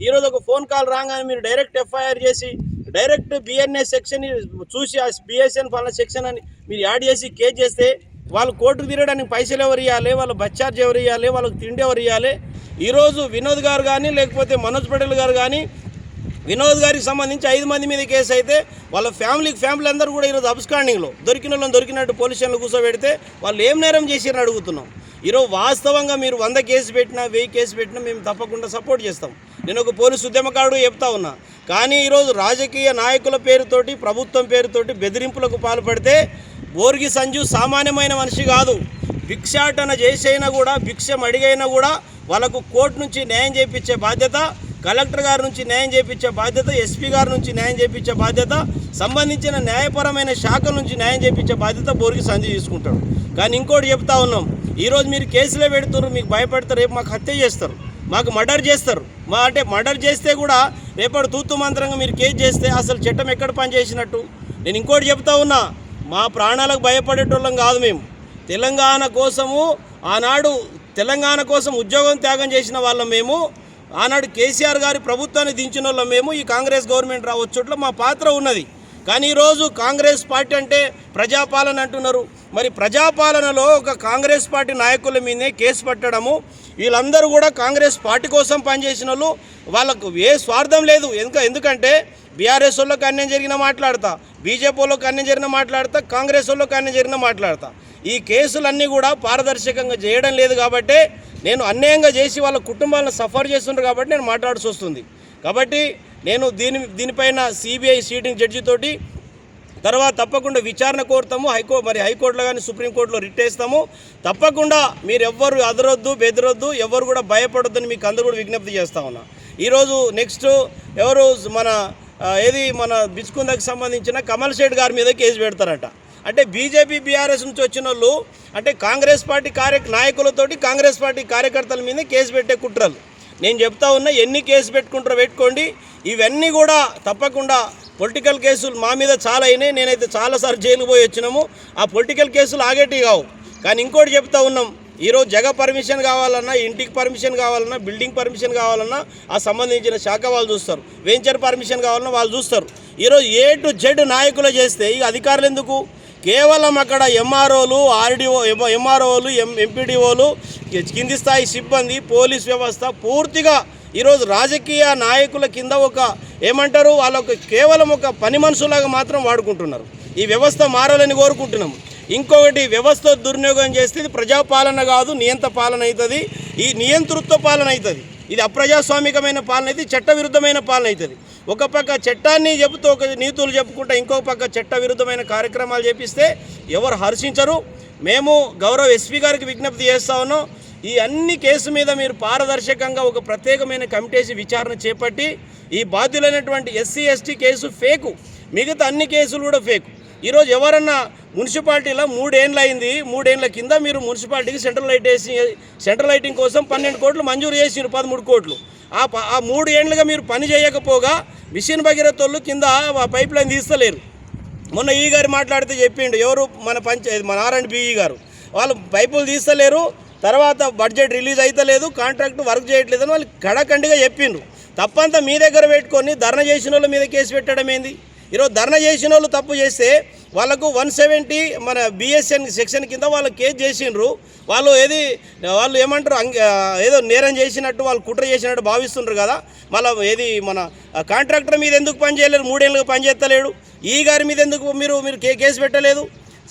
ఈరోజు ఒక phone call రాగానే మీరు డైరెక్ట్ ఎఫ్ఐఆర్ చేసి డైరెక్ట్ బిఎన్ఎస్ సెక్షన్ చూసి ఆ బిఎస్ఎన్ ఫలానా సెక్షన్ అని మీరు యాడ్ చేసి కేసు చేస్తే వాళ్ళు కోర్టు తిరగడానికి పైసలు ఎవరు ఇవ్వాలి వాళ్ళ బస్ ఎవరు ఇవ్వాలి వాళ్ళకి తిండి ఎవరు ఇవ్వాలి ఈరోజు వినోద్ గారు కానీ లేకపోతే మనోజ్ పటేల్ గారు కానీ వినోద్ గారికి సంబంధించి ఐదు మంది మీద కేసు అయితే వాళ్ళ ఫ్యామిలీకి ఫ్యామిలీ అందరూ కూడా ఈరోజు అబ్స్కాండింగ్లో. దొరికిన వాళ్ళని దొరికినట్టు పోలీస్ స్టేషన్లో కూర్చోబెడితే వాళ్ళు ఏం నేరం చేసిరని అడుగుతున్నాం. ఈరోజు వాస్తవంగా మీరు వంద కేసు పెట్టినా వెయ్యి కేసు పెట్టినా మేము తప్పకుండా సపోర్ట్ చేస్తాం. నేను ఒక పోలీసు ఉద్యమకారుడు చెప్తా ఉన్నా. కానీ ఈరోజు రాజకీయ నాయకుల పేరుతోటి ప్రభుత్వం పేరుతోటి బెదిరింపులకు పాల్పడితే బోర్గి సంజు సామాన్యమైన మనిషి కాదు. భిక్షాటన చేసైనా కూడా భిక్షం అడిగైనా కూడా వాళ్ళకు కోర్టు నుంచి న్యాయం చేయించే బాధ్యత కలెక్టర్ గారి నుంచి న్యాయం చేయించే బాధ్యత ఎస్పీ గారి నుంచి న్యాయం చేయించే బాధ్యత సంబంధించిన న్యాయపరమైన శాఖ నుంచి న్యాయం చేయించే బాధ్యత బోరికి సంధి తీసుకుంటాడు. కానీ ఇంకోటి చెప్తా ఉన్నాం ఈరోజు మీరు కేసులే పెడుతున్నారు మీకు భయపడతారు రేపు మాకు హత్య చేస్తారు మాకు మర్డర్ చేస్తారు. మా అంటే మర్డర్ చేస్తే కూడా రేపటి తూతు మంత్రంగా మీరు కేసు చేస్తే అసలు చట్టం ఎక్కడ పనిచేసినట్టు? నేను ఇంకోటి చెప్తా ఉన్నా మా ప్రాణాలకు భయపడేటోళ్ళం కాదు మేము. తెలంగాణ కోసము ఆనాడు తెలంగాణ కోసం ఉద్యోగం త్యాగం చేసిన వాళ్ళం మేము. ఆనాడు కేసీఆర్ గారి ప్రభుత్వాన్ని దించిన వాళ్ళం మేము. ఈ కాంగ్రెస్ గవర్నమెంట్ రావచ్చోట్ల మా పాత్ర ఉన్నది. కానీ ఈరోజు కాంగ్రెస్ పార్టీ అంటే ప్రజాపాలన అంటున్నారు. మరి ప్రజాపాలనలో ఒక కాంగ్రెస్ పార్టీ నాయకుల మీదే కేసు పట్టడము వీళ్ళందరూ కూడా కాంగ్రెస్ పార్టీ కోసం పనిచేసిన వాళ్ళు. వాళ్ళకు ఏ స్వార్థం లేదు. ఎందుక ఎందుకంటే బీఆర్ఎస్ వాళ్ళకి అన్యాయం జరిగిన మాట్లాడతా బీజేపీ వాళ్ళకి అన్యాయం జరిగిన మాట్లాడతా కాంగ్రెస్ వాళ్ళకి అన్యాయం జరిగిన మాట్లాడతా. ఈ కేసులన్నీ కూడా పారదర్శకంగా చేయడం లేదు కాబట్టి నేను అన్యాయంగా చేసి వాళ్ళ కుటుంబాలను సఫర్ చేస్తున్నారు కాబట్టి నేను మాట్లాడాల్సి వస్తుంది. కాబట్టి నేను దీని దీనిపైన సిబిఐ సీటింగ్ జడ్జితోటి తర్వాత తప్పకుండా విచారణ కోరుతాము హైకో మరి హైకోర్టులో కానీ సుప్రీంకోర్టులో రిట్ వేస్తాము. తప్పకుండా మీరు ఎవ్వరు అదరొద్దు బెదరొద్దు ఎవరు కూడా భయపడొద్దని మీకు అందరూ కూడా విజ్ఞప్తి చేస్తా ఉన్నా. ఈరోజు నెక్స్ట్ ఎవరు మన ఏది మన బిచ్కుందకి సంబంధించిన కమల్ షేట్ గారి మీద కేసు పెడతారట. అంటే బీజేపీ బీఆర్ఎస్ నుంచి వచ్చిన వాళ్ళు అంటే కాంగ్రెస్ పార్టీ కార్య నాయకులతోటి కాంగ్రెస్ పార్టీ కార్యకర్తల మీద కేసు పెట్టే కుట్రలు. నేను చెప్తా ఉన్నా ఎన్ని కేసు పెట్టుకుంటారో పెట్టుకోండి. ఇవన్నీ కూడా తప్పకుండా పొలిటికల్ కేసులు మా మీద చాలా అయినాయి. నేనైతే చాలాసార్లు జైలు పోయి వచ్చినాము. ఆ పొలిటికల్ కేసులు ఆగేటివి కావు. కానీ ఇంకోటి చెప్తా ఉన్నాం. ఈరోజు జగ పర్మిషన్ కావాలన్నా ఇంటికి పర్మిషన్ కావాలన్నా బిల్డింగ్ పర్మిషన్ కావాలన్నా ఆ సంబంధించిన శాఖ వాళ్ళు చూస్తారు. వెంచర్ పర్మిషన్ కావాలన్నా వాళ్ళు చూస్తారు. ఈరోజు ఏ టు జెడ్ నాయకులు చేస్తే ఈ అధికారులు ఎందుకు? కేవలం అక్కడ ఎంఆర్ఓలు ఆర్డీఓ ఎంఆర్ఓలు ఎం ఎంపీడీఓలు కింది స్థాయి సిబ్బంది పోలీస్ వ్యవస్థ పూర్తిగా ఈరోజు రాజకీయ నాయకుల కింద ఒక ఏమంటారు? వాళ్ళ కేవలం ఒక పని మనుషులాగా మాత్రం వాడుకుంటున్నారు. ఈ వ్యవస్థ మారాలని కోరుకుంటున్నాము. ఇంకొకటి వ్యవస్థ దుర్వినియోగం చేస్తే ఇది ప్రజాపాలన కాదు నియంత పాలన అవుతుంది. ఈ నియంతృత్వ పాలన అవుతుంది. ఇది అప్రజాస్వామికమైన పాలన అయితే చట్టవిరుద్ధమైన పాలన అవుతుంది. ఒక పక్క చట్టాన్ని చెబుతూ ఒక నీతులు చెప్పుకుంటా ఇంకో పక్క చట్ట విరుద్ధమైన కార్యక్రమాలు చేపిస్తే ఎవరు హర్షించరు. మేము గౌరవ ఎస్పీ గారికి విజ్ఞప్తి చేస్తా ఉన్నాం. ఈ అన్ని కేసు మీద మీరు పారదర్శకంగా ఒక ప్రత్యేకమైన కమిటేసి విచారణ చేపట్టి ఈ బాధ్యులైనటువంటి ఎస్సీ ఎస్టీ కేసు ఫేకు. మిగతా అన్ని కేసులు కూడా ఫేకు. ఈరోజు ఎవరన్నా మున్సిపాలిటీలో మూడేండ్లు అయింది మూడేండ్ల కింద మీరు మున్సిపాలిటీకి సెంట్రల్ లైట్ వేసి సెంట్రల్ లైటింగ్ కోసం పన్నెండు కోట్లు మంజూరు చేసిరు పదమూడు కోట్లు. ఆ ప ఆ మూడు ఏండ్లుగా మీరు పని చేయకపోగా మిషన్ భగీరథోళ్ళు కింద పైప్ లైన్ తీస్తలేరు. మొన్న ఈ గారు మాట్లాడితే చెప్పిండు ఎవరు మన పంచాయతీ మన ఆర్ అండ్ బిఈ గారు. వాళ్ళు పైపులు తీస్తలేరు తర్వాత బడ్జెట్ రిలీజ్ అయితలేదు కాంట్రాక్ట్ వర్క్ చేయట్లేదని వాళ్ళు కడకండిగా చెప్పిండ్రు. తప్పంతా మీ దగ్గర పెట్టుకొని ధర్నా చేసిన వాళ్ళ మీద కేసు పెట్టడం ఏంది? ఈరోజు ధర్నా చేసిన వాళ్ళు తప్పు చేస్తే వాళ్ళకు వన్ సెవెంటీ మన బిఎస్ఎన్ సెక్షన్ కింద వాళ్ళు కేసు చేసిండ్రు. వాళ్ళు ఏది వాళ్ళు ఏమంటారు అంగ- ఏదో నేరం చేసినట్టు వాళ్ళు కుట్ర చేసినట్టు భావిస్తుండ్రు కదా. మళ్ళీ ఏది మన కాంట్రాక్టర్ మీద ఎందుకు పని చేయలేరు మూడేళ్ళకి పనిచేస్తలేడు ఈ గారి మీద ఎందుకు మీరు మీరు కే- కేసు పెట్టలేదు?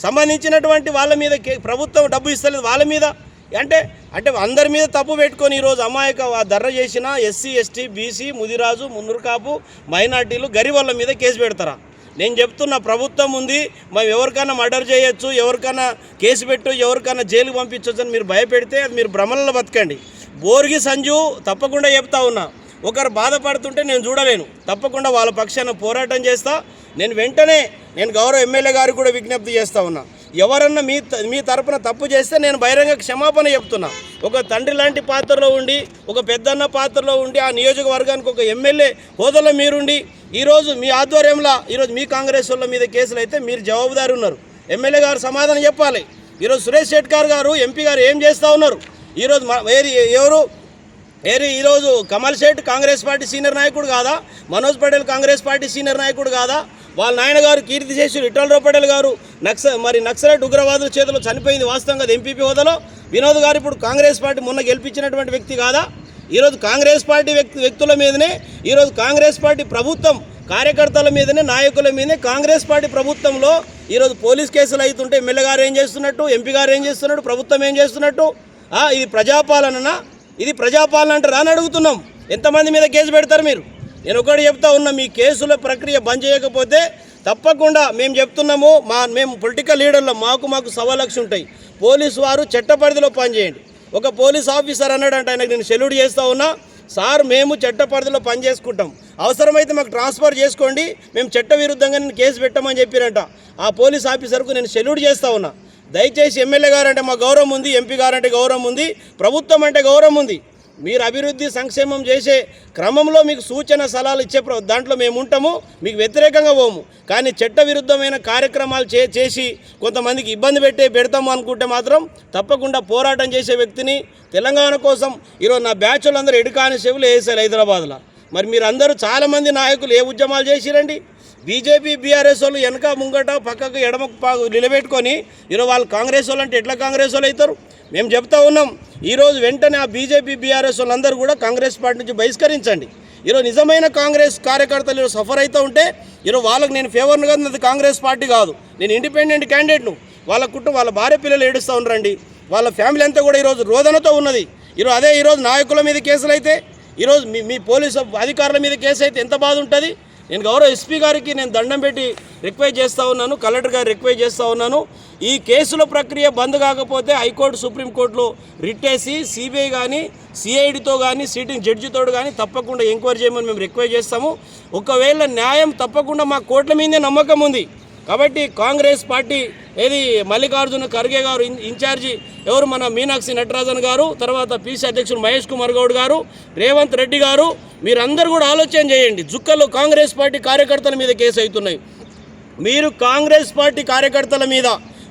సంబంధించినటువంటి వాళ్ళ మీద ప్రభుత్వం డబ్బు ఇస్తలేదు వాళ్ళ మీద. అంటే అంటే అందరి మీద తప్పు పెట్టుకొని ఈరోజు అమాయక ధర్ర చేసిన SC ST BC Mudiraj Munnurukapu మైనార్టీలు గరీబ్ మీద కేసు పెడతారా? నేను చెప్తున్నా ప్రభుత్వం ఉంది మేము ఎవరికైనా మర్డర్ చేయొచ్చు ఎవరికైనా కేసు పెట్టు ఎవరికైనా జైలుకు పంపించవచ్చు అని మీరు భయపెడితే అది మీరు భ్రమలలో బతకండి. బోర్గి సంజు తప్పకుండా చెప్తా ఉన్నా ఒకరు బాధపడుతుంటే నేను చూడలేను. తప్పకుండా వాళ్ళ పక్షాన పోరాటం చేస్తా. నేను వెంటనే నేను గౌరవ ఎమ్మెల్యే గారికి కూడా విజ్ఞప్తి చేస్తా ఉన్నా. ఎవరన్నా మీ త- మీ తరపున తప్పు చేస్తే నేను బహిరంగ క్షమాపణ చెప్తున్నా. ఒక తండ్రి లాంటి పాత్రలో ఉండి ఒక పెద్దన్న పాత్రలో ఉండి ఆ నియోజకవర్గానికి ఒక ఎమ్మెల్యే హోదాలో మీరుండి ఈరోజు మీ ఆధ్వర్యంలో ఈరోజు మీ కాంగ్రెస్ వాళ్ళ మీద కేసులు అయితే మీరు జవాబుదారి ఉన్నారు. ఎమ్మెల్యే గారు సమాధానం చెప్పాలి. ఈరోజు సురేష్ షెట్కార్ గారు ఎంపీ గారు ఏం చేస్తూ ఉన్నారు? ఈరోజు మ- వేరే ఎవరు ఏరి ఈరోజు కమల్ శెట్ కాంగ్రెస్ పార్టీ సీనియర్ నాయకుడు కాదా? మనోజ్ పటేల్ కాంగ్రెస్ పార్టీ సీనియర్ నాయకుడు కాదా? వాళ్ళ నాయనగారు కీర్తి చేసి ఇటలరావు పటేల్ గారు నక్స మరి నక్సలైట్ ఉగ్రవాదుల చేతిలో చనిపోయింది వాస్తవంగా అది ఎంపీపీ హోదాలో. వినోద్ గారు ఇప్పుడు కాంగ్రెస్ పార్టీ మొన్న గెలిపించినటువంటి వ్యక్తి కాదా? ఈరోజు కాంగ్రెస్ పార్టీ వ్యక్తి వ్యక్తుల మీదనే ఈరోజు కాంగ్రెస్ పార్టీ ప్రభుత్వం కార్యకర్తల మీదనే నాయకుల మీదనే కాంగ్రెస్ పార్టీ ప్రభుత్వంలో ఈరోజు పోలీస్ కేసులు అవుతుంటే ఎమ్మెల్యే గారు ఏం చేస్తున్నట్టు ఎంపీ గారు ఏం చేస్తున్నట్టు ప్రభుత్వం ఏం చేస్తున్నట్టు? ఇది ప్రజాపాలననా? ఇది ప్రజాపాలన అంటారా అని అడుగుతున్నాం. ఎంతమంది మీద కేసు పెడతారు మీరు? నేను ఒకటి చెప్తా ఉన్నా మీ కేసుల ప్రక్రియ బంద్ చేయకపోతే తప్పకుండా మేము చెప్తున్నాము మా మేము పొలిటికల్ లీడర్లు మాకు మాకు సవాలక్ష ఉంటాయి. పోలీసు వారు చట్ట పరిధిలో పనిచేయండి. ఒక పోలీస్ ఆఫీసర్ అన్నాడంట ఆయనకు నేను సెల్యూట్ చేస్తా ఉన్నా సార్ మేము చట్ట పరిధిలో పని చేసుకుంటాం అవసరమైతే మాకు ట్రాన్స్ఫర్ చేసుకోండి మేము చట్ట విరుద్ధంగా నేను కేసు పెట్టమని చెప్పారంట. ఆ పోలీస్ ఆఫీసర్కు నేను సెల్యూట్ చేస్తా ఉన్నా. దయచేసి ఎమ్మెల్యే గారు అంటే మా గౌరవం ఉంది ఎంపీ గారు అంటే గౌరవం ఉంది ప్రభుత్వం అంటే గౌరవం ఉంది. మీరు అభివృద్ధి సంక్షేమం చేసే క్రమంలో మీకు సూచన సలహాలు ఇచ్చే ప్ర- దాంట్లో మేము ఉంటాము మీకు వ్యతిరేకంగా పోము. కానీ చట్ట విరుద్ధమైన కార్యక్రమాలు చే చేసి కొంతమందికి ఇబ్బంది పెట్టే పెడతాము అనుకుంటే మాత్రం తప్పకుండా పోరాటం చేసే వ్యక్తిని తెలంగాణ కోసం ఈరోజు నా బ్యాచ్ వాళ్ళందరూ ఎడు కానిస్టేబుల్ వేసారు హైదరాబాద్లో. మరి మీరు అందరూ చాలామంది నాయకులు ఏ ఉద్యమాలు చేసిరండి? బీజేపీ బీఆర్ఎస్ వాళ్ళు వెనక ముంగట పక్కకు ఎడమ నిలబెట్టుకొని ఈరోజు వాళ్ళు కాంగ్రెస్ వాళ్ళు అంటే ఎట్లా కాంగ్రెస్ వాళ్ళు అవుతారు? మేము చెప్తా ఉన్నాం. ఈరోజు వెంటనే ఆ బీజేపీ బీఆర్ఎస్ వాళ్ళందరూ కూడా కాంగ్రెస్ పార్టీ నుంచి బహిష్కరించండి. ఈరోజు నిజమైన కాంగ్రెస్ కార్యకర్తలు సఫర్ అవుతూ ఉంటే ఈరోజు వాళ్ళకి నేను ఫేవర్ను కాదు అది కాంగ్రెస్ పార్టీ కాదు. నేను ఇండిపెండెంట్ క్యాండిడేట్ను. వాళ్ళ కుటుంబం వాళ్ళ భార్య పిల్లలు ఏడుస్తూ ఉన్నారండి. వాళ్ళ ఫ్యామిలీ అంతా కూడా ఈరోజు రోదనతో ఉన్నది. ఈరోజు అదే ఈరోజు నాయకుల మీద కేసులు అయితే ఈరోజు మీ మీ పోలీసు అధికారుల మీద కేసు అయితే ఎంత బాధ ఉంటుంది? నేను గౌరవ ఎస్పీ గారికి నేను దండం పెట్టి రిక్వెస్ట్ చేస్తూ ఉన్నాను కలెక్టర్ గారు రిక్వెస్ట్ చేస్తూ ఉన్నాను. ఈ కేసుల ప్రక్రియ బంద్ కాకపోతే హైకోర్టు సుప్రీంకోర్టులో రిట్టేసి సిబిఐ కానీ సిఐడితో కానీ సిటింగ్ జడ్జితో కానీ తప్పకుండా ఎంక్వైరీ చేయమని మేము రిక్వెస్ట్ చేస్తాము. ఒకవేళ న్యాయం తప్పకుండా మా కోర్టుల మీదే నమ్మకం ఉంది. కాబట్టి కాంగ్రెస్ పార్టీ ఏది మల్లికార్జున ఖర్గే గారు ఇన్- ఇన్ఛార్జి ఎవరు మన మీనాక్షి నటరాజన్ గారు తర్వాత పీసీ అధ్యక్షులు మహేష్ కుమార్ గౌడ్ గారు రేవంత్ రెడ్డి గారు మీరందరూ కూడా ఆలోచన చేయండి. జుక్కల్లో కాంగ్రెస్ పార్టీ కార్యకర్తల మీద కేసు అవుతున్నాయి. మీరు కాంగ్రెస్ పార్టీ కార్యకర్తల మీద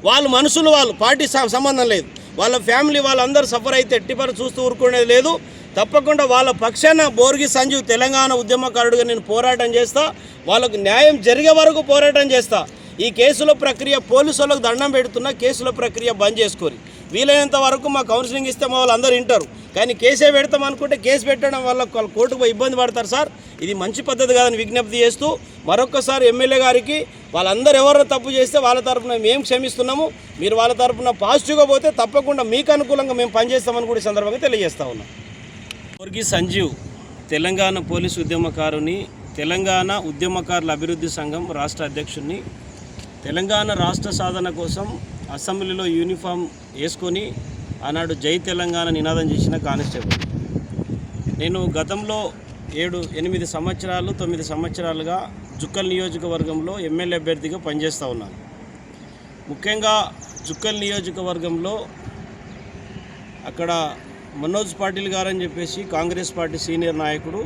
వాళ్ళు మనుషులు వాళ్ళు పార్టీ స- సంబంధం లేదు. వాళ్ళ ఫ్యామిలీ వాళ్ళందరూ సఫర్ అయితే ఎట్టిపరి చూస్తూ ఊరుకునేది లేదు. తప్పకుండా వాళ్ళ పక్షాన బోర్గి సంజీవ్ తెలంగాణ ఉద్యమకారుడిగా నేను పోరాటం చేస్తా. వాళ్ళకు న్యాయం జరిగే వరకు పోరాటం చేస్తా. ఈ కేసుల ప్రక్రియ పోలీసు దండం పెడుతున్నా కేసుల ప్రక్రియ బంద్ చేసుకోరి. వీలైనంత వరకు మా కౌన్సిలింగ్ ఇస్తే మా వాళ్ళందరూ వింటారు. కానీ కేసే పెడతాం అనుకుంటే కేసు పెట్టడం వల్ల వాళ్ళు కోర్టుకు ఇబ్బంది పడతారు సార్. ఇది మంచి పద్ధతి కాదని విజ్ఞప్తి చేస్తూ మరొకసారి ఎమ్మెల్యే గారికి వాళ్ళందరూ ఎవరైనా తప్పు చేస్తే వాళ్ళ తరపున మేము క్షమిస్తున్నాము. మీరు వాళ్ళ తరఫున పాజిటివ్గా పోతే తప్పకుండా మీకు అనుకూలంగా మేము పనిచేస్తామని కూడా ఈ సందర్భంగా తెలియజేస్తా ఉన్నాం. ముర్గి సంజీవ్ తెలంగాణ పోలీసు ఉద్యమకారుని తెలంగాణ ఉద్యమకారుల అభివృద్ధి సంఘం రాష్ట్ర అధ్యక్షుడిని తెలంగాణ రాష్ట్ర సాధన కోసం అసెంబ్లీలో యూనిఫామ్ వేసుకొని ఆనాడు జై తెలంగాణ నినాదం చేసిన కానిస్టేబుల్. నేను గతంలో ఏడు ఎనిమిది సంవత్సరాలు తొమ్మిది సంవత్సరాలుగా జుక్కల్ నియోజకవర్గంలో ఎమ్మెల్యే అభ్యర్థిగా పనిచేస్తూ ఉన్నాను. ముఖ్యంగా జుక్కల్ నియోజకవర్గంలో అక్కడ మనోజ్ పాటిల్ గారని చెప్పేసి కాంగ్రెస్ పార్టీ సీనియర్ నాయకుడు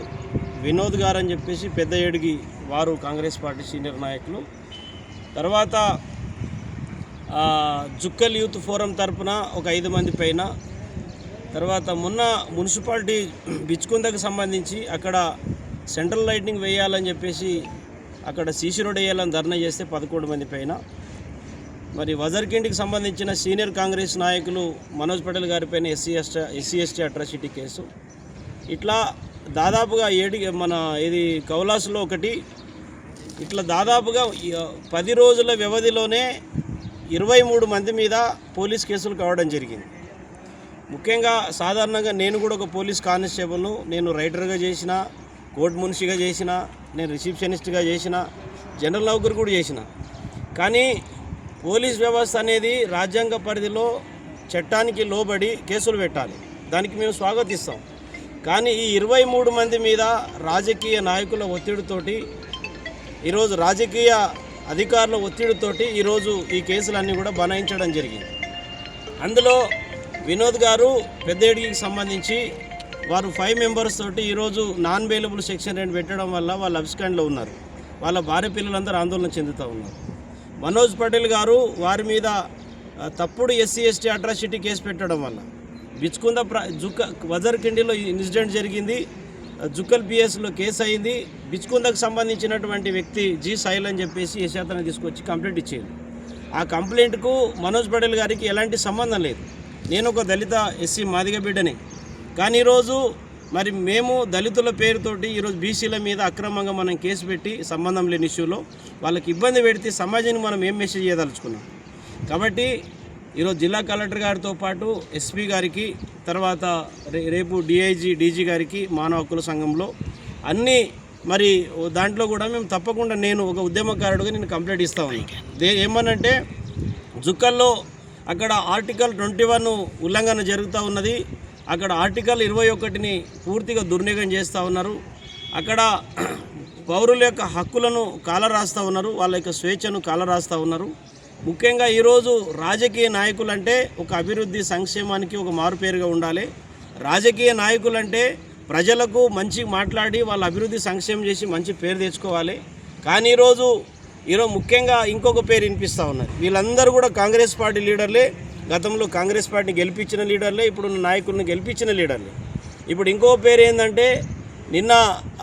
వినోద్ గారని చెప్పేసి పెద్ద ఏడుగి వారు కాంగ్రెస్ పార్టీ సీనియర్ నాయకులు తర్వాత జుక్కల్ యూత్ ఫోరం తరపున ఒక ఐదు మంది పైన తర్వాత మొన్న మున్సిపాలిటీ బిచ్కుందకు సంబంధించి అక్కడ సెంట్రల్ లైటింగ్ వేయాలని చెప్పేసి అక్కడ సీసీ రోడ్ వేయాలని ధర్నా చేస్తే పదకొండు మంది పైన. మరి వజర్కిండికి సంబంధించిన సీనియర్ కాంగ్రెస్ నాయకులు Manoj Patel గారిపైన SC ST SC ST atrocity case. ఇట్లా దాదాపుగా ఏడు మన ఇది కౌలాసులో ఒకటి ఇట్లా దాదాపుగా పది రోజుల వ్యవధిలోనే ఇరవై మూడు మంది మీద పోలీస్ కేసులు కావడం జరిగింది. ముఖ్యంగా సాధారణంగా నేను కూడా ఒక పోలీస్ కానిస్టేబుల్ను నేను రైటర్గా చేసిన కోర్టు మున్షిగా చేసిన నేను రిసెప్షనిస్ట్గా చేసిన జనరల్ నౌకరు కూడా చేసిన. కానీ పోలీస్ వ్యవస్థ అనేది రాజ్యాంగ పరిధిలో చట్టానికి లోబడి కేసులు పెట్టాలి. దానికి మేము స్వాగతిస్తాం. కానీ ఈ ఇరవై మూడు మంది మీద రాజకీయ నాయకుల ఒత్తిడితోటి ఈరోజు రాజకీయ అధికారుల ఒత్తిడితోటి ఈరోజు ఈ కేసులన్నీ కూడా బనాయించడం జరిగింది. అందులో వినోద్ గారు పెద్దేడికి సంబంధించి వారు ఫైవ్ మెంబర్స్ తోటి ఈరోజు నాన్ బెయిలబుల్ సెక్షన్ రెండు పెట్టడం వల్ల వాళ్ళు అబ్స్కాండ్లో ఉన్నారు. వాళ్ళ భార్య పిల్లలందరూ ఆందోళన చెందుతూ ఉన్నారు. మనోజ్ పటేల్ గారు వారి మీద తప్పుడు ఎస్సీ ఎస్టీ అట్రాసిటీ కేసు పెట్టడం వల్ల. బిచ్కుంద ప్ర జుక్క వజర్కిండిలో ఇన్సిడెంట్ జరిగింది. జుక్కల్ పిఎస్లో కేసు అయింది బిచ్కుందకు సంబంధించినటువంటి వ్యక్తి జీ సాయిల్ అని చెప్పేసి యశాతను తీసుకొచ్చి కంప్లైంట్ ఇచ్చేది. ఆ కంప్లైంట్కు మనోజ్ పటేల్ గారికి ఎలాంటి సంబంధం లేదు. నేను ఒక దళిత ఎస్సీ మాదిగ బిడ్డని. కానీ ఈరోజు మరి మేము దళితుల పేరుతోటి ఈరోజు బీసీల మీద అక్రమంగా మనం కేసు పెట్టి సంబంధం లేని ఇష్యూలో వాళ్ళకి ఇబ్బంది పెడితే సమాజానికి మనం ఏం మెసేజ్ చేయదలుచుకున్నాం? కాబట్టి ఈరోజు జిల్లా కలెక్టర్ గారితో పాటు ఎస్పీ గారికి తర్వాత రే- రేపు డిఐజీ డీజీ గారికి మానవ హక్కుల సంఘంలో అన్ని మరి దాంట్లో కూడా మేము తప్పకుండా నేను ఒక ఉద్యమకారుడుగా నేను కంప్లైంట్ ఇస్తా ఉన్నాను దే ఏమనంటే జుక్కల్లో అక్కడ ఆర్టికల్ ట్వంటీ వన్ ఉల్లంఘన జరుగుతూ ఉన్నది. అక్కడ ఆర్టికల్ ఇరవై ఒకటిని పూర్తిగా దుర్వినియోగం చేస్తూ ఉన్నారు. అక్కడ పౌరుల యొక్క హక్కులను కాలరాస్తూ ఉన్నారు. వాళ్ళ యొక్క స్వేచ్ఛను కాలరాస్తూ ఉన్నారు. ముఖ్యంగా ఈరోజు రాజకీయ నాయకులు అంటే ఒక అభివృద్ధి సంక్షేమానికి ఒక మారుపేరుగా ఉండాలి. రాజకీయ నాయకులు అంటే ప్రజలకు మంచి మాట్లాడి వాళ్ళ అభివృద్ధి సంక్షేమం చేసి మంచి పేరు తెచ్చుకోవాలి. కానీ ఈరోజు ఈరోజు ముఖ్యంగా ఇంకొక పేరు వినిపిస్తూ ఉన్నది. వీళ్ళందరూ కూడా కాంగ్రెస్ పార్టీ లీడర్లే. గతంలో కాంగ్రెస్ పార్టీని గెలిపించిన లీడర్లే ఇప్పుడున్న నాయకులను గెలిపించిన లీడర్లే. ఇప్పుడు ఇంకో పేరు ఏంటంటే నిన్న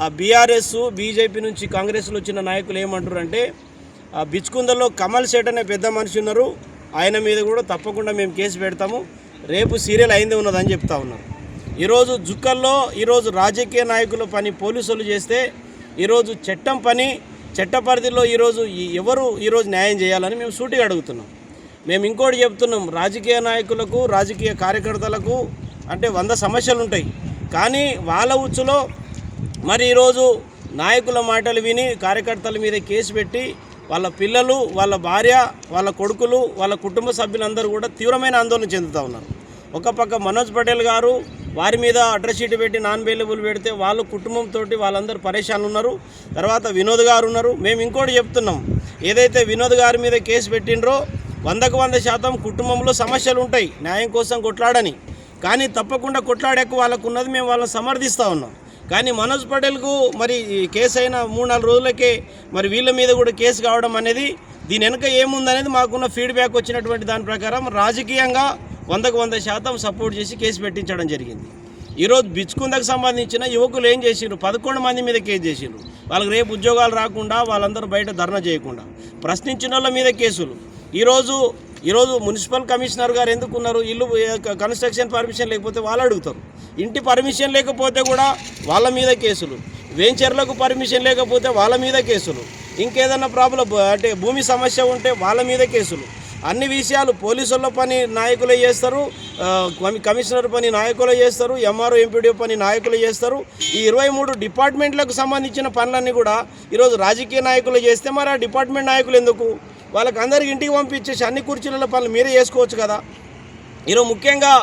ఆ బీఆర్ఎస్ బీజేపీ నుంచి కాంగ్రెస్లో వచ్చిన నాయకులు ఏమంటారు అంటే బిచ్కుందలో కమల్ సేట్ అనే పెద్ద మనిషి ఉన్నారు. ఆయన మీద కూడా తప్పకుండా మేము కేసు పెడతాము. రేపు సీరియల్ అయింది ఉన్నదని చెప్తా ఉన్నారు ఈరోజు జుక్కల్లో ఈరోజు రాజకీయ నాయకుల పని పోలీసులు చేస్తే ఈరోజు చట్టం పని చట్ట పరిధిలో ఈరోజు ఎవరు ఈరోజు న్యాయం చేయాలని మేము సూటిగా అడుగుతున్నాం. మేము ఇంకోటి చెప్తున్నాం రాజకీయ నాయకులకు రాజకీయ కార్యకర్తలకు అంటే వంద సమస్యలు ఉంటాయి. కానీ వాళ్ళ ఉచ్చులో మరి ఈరోజు నాయకుల మాటలు విని కార్యకర్తల మీద కేసు పెట్టి వాళ్ళ పిల్లలు వాళ్ళ భార్య వాళ్ళ కొడుకులు వాళ్ళ కుటుంబ సభ్యులందరూ కూడా తీవ్రమైన ఆందోళన చెందుతూ ఉన్నారు. ఒక పక్క మనోజ్ పటేల్ గారు వారి మీద అడ్రస్ షీట్ పెట్టి నాన్ అవైలబుల్ పెడితే వాళ్ళ కుటుంబంతో వాళ్ళందరూ పరేషాన్ ఉన్నారు. తర్వాత వినోద్ గారు ఉన్నారు. మేము ఇంకోటి చెప్తున్నాం. ఏదైతే వినోద్ గారి మీద కేసు పెట్టిండ్రో వందకు వంద శాతం కుటుంబంలో సమస్యలు ఉంటాయి. న్యాయం కోసం కొట్లాడని. కానీ తప్పకుండా కొట్లాడేకు వాళ్ళకు ఉన్నది మేము వాళ్ళని సమర్థిస్తూ ఉన్నాం. కానీ మనోజ్ పటేల్కు మరి కేసు అయిన మూడు నాలుగు రోజులకే మరి వీళ్ళ మీద కూడా కేసు కావడం అనేది దీని వెనుక ఏముందనేది మాకున్న ఫీడ్బ్యాక్ వచ్చినటువంటి దాని ప్రకారం రాజకీయంగా వందకు వంద శాతం సపోర్ట్ చేసి కేసు పెట్టించడం జరిగింది. ఈరోజు బిచ్చుకుందకు సంబంధించిన యువకులు ఏం చేసిండ్రు పదకొండు మంది మీద కేసు చేసిండ్రు వాళ్ళకి రేపు ఉద్యోగాలు రాకుండా వాళ్ళందరూ బయట ధర్నా చేయకుండా. ప్రశ్నించిన వాళ్ళ మీద కేసులు. ఈరోజు ఈరోజు మున్సిపల్ కమిషనర్ గారు ఎందుకున్నారు? ఇల్లు కన్స్ట్రక్షన్ పర్మిషన్ లేకపోతే వాళ్ళు అడుగుతారు. ఇంటి పర్మిషన్ లేకపోతే కూడా వాళ్ళ మీద కేసులు. వెంచర్లకు పర్మిషన్ లేకపోతే వాళ్ళ మీద కేసులు. ఇంకేదన్నా ప్రాబ్లం అంటే భూమి సమస్య ఉంటే వాళ్ళ మీద కేసులు. అన్ని విషయాలు పోలీసుల పని నాయకులే చేస్తారు కమిషనర్ పని నాయకులే చేస్తారు ఎంఆర్ఓ ఎంపీడీఓ పని నాయకులే చేస్తారు. ఈ ఇరవై మూడు డిపార్ట్మెంట్లకు సంబంధించిన పనులన్నీ కూడా ఈరోజు రాజకీయ నాయకులు చేస్తే మరి ఆ డిపార్ట్మెంట్ నాయకులు ఎందుకు? వాళ్ళకి అందరికి ఇంటికి పంపించేసి అన్ని కుర్చీలలో పనులు మీరే చేసుకోవచ్చు కదా. ఈరోజు ముఖ్యంగా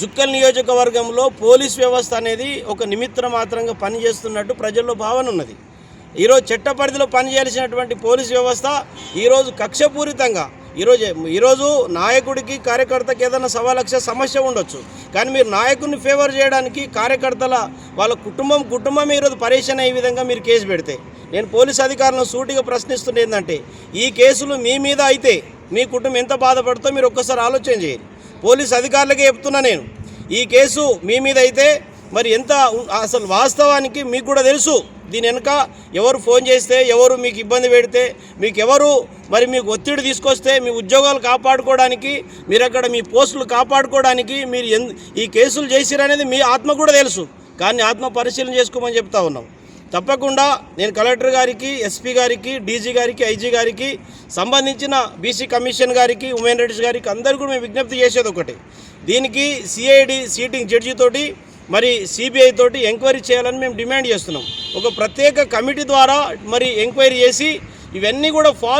జుక్కల్ నియోజకవర్గంలో పోలీస్ వ్యవస్థ అనేది ఒక నిమిత్త మాత్రంగా పనిచేస్తున్నట్టు ప్రజల్లో భావన ఉన్నది. ఈరోజు చట్ట పరిధిలో పనిచేయాల్సినటువంటి పోలీస్ వ్యవస్థ ఈరోజు కక్షపూరితంగా ఈరోజు ఈరోజు నాయకుడికి కార్యకర్తకి ఏదైనా సవా లక్ష సమస్య ఉండొచ్చు. కానీ మీరు నాయకుడిని ఫేవర్ చేయడానికి కార్యకర్తల వాళ్ళ కుటుంబం కుటుంబం ఈరోజు పరేషాన్ అయ్యే విధంగా మీరు కేసు పెడితే. నేను పోలీస్ అధికారులను సూటిగా ప్రశ్నిస్తున్న ఏంటంటే ఈ కేసులు మీ మీద అయితే మీ కుటుంబం ఎంత బాధపడుతో మీరు ఒక్కసారి ఆలోచన చేయండి. పోలీస్ అధికారులకే చెప్తున్నా నేను. ఈ కేసు మీ మీద అయితే మరి ఎంత అసలు వాస్తవానికి మీకు కూడా తెలుసు. దీని వెనుక ఎవరు ఫోన్ చేస్తే ఎవరు మీకు ఇబ్బంది పెడితే మీకు ఎవరు మరి మీకు ఒత్తిడి తీసుకొస్తే మీ ఉద్యోగాలు కాపాడుకోవడానికి మీరు అక్కడ మీ పోస్టులు కాపాడుకోవడానికి మీరు ఎన్ ఈ కేసులు చేసిరనేది మీ ఆత్మ కూడా తెలుసు. కానీ ఆత్మ పరిశీలన చేసుకోమని చెప్తా ఉన్నాం. తప్పకుండా నేను కలెక్టర్ గారికి ఎస్పీ గారికి డీజీ గారికి ఐజీ గారికి సంబంధించిన బీసీ కమిషన్ గారికి ఉమెన్ రైట్స్ గారికి అందరికీ కూడా మేము విజ్ఞప్తి చేసేది ఒకటి. దీనికి సిఐడి సీటింగ్ జడ్జి తోటి మరి సిబిఐ తోటి ఎంక్వైరీ చేయాలని మేము డిమాండ్ చేస్తున్నాం. ఒక ప్రత్యేక కమిటీ ద్వారా మరి ఎంక్వైరీ చేసి ఇవన్నీ కూడా ఫాలో